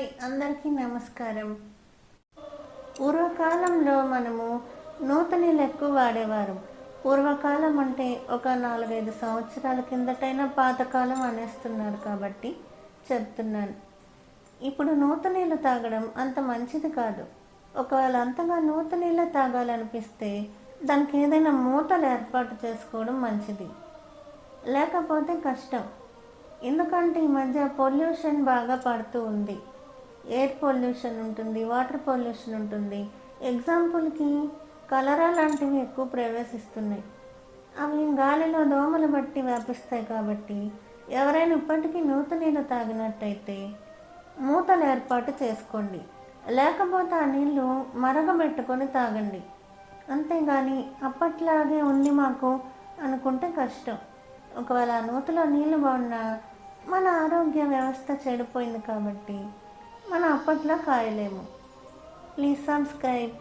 Hi అందరికీ నమస్కారం. పూర్వకాలంలో మనము నూతనీళ్ళు ఎక్కువ వాడేవారు. పూర్వకాలం అంటే ఒక నాలుగైదు సంవత్సరాల కిందటైనా పాతకాలం అనేస్తున్నారు కాబట్టి చెప్తున్నాను. ఇప్పుడు నూతనీళ్ళు తాగడం అంత మంచిది కాదు. ఒకవేళ అంతగా నూతనీళ్ళ తాగాలనిపిస్తే దానికి ఏదైనా మూతలు ఏర్పాటు చేసుకోవడం మంచిది. లేకపోతే కష్టం. ఎందుకంటే ఈ మధ్య పొల్యూషన్ బాగా పడుతూ ఉంది. ఎయిర్ పొల్యూషన్ ఉంటుంది వాటర్ పొల్యూషన్ ఉంటుంది. ఎగ్జాంపుల్కి కలరా లాంటివి ఎక్కువ ప్రవేశిస్తున్నాయి. అవి గాలిలో దోమలు బట్టి వ్యాపిస్తాయి కాబట్టి ఎవరైనా ఇప్పటికీ నూత నీళ్ళు తాగినట్టయితే మూతలు ఏర్పాటు చేసుకోండి. లేకపోతే ఆ నీళ్ళు మరగబెట్టుకొని తాగండి. అంతేగాని అప్పట్లాగే ఉంది మాకు అనుకుంటే కష్టం. ఒకవేళ ఆ నీళ్ళు బాగున్నా మన ఆరోగ్య వ్యవస్థ చెడిపోయింది కాబట్టి అప్పట్లో కాయలేము. Please subscribe.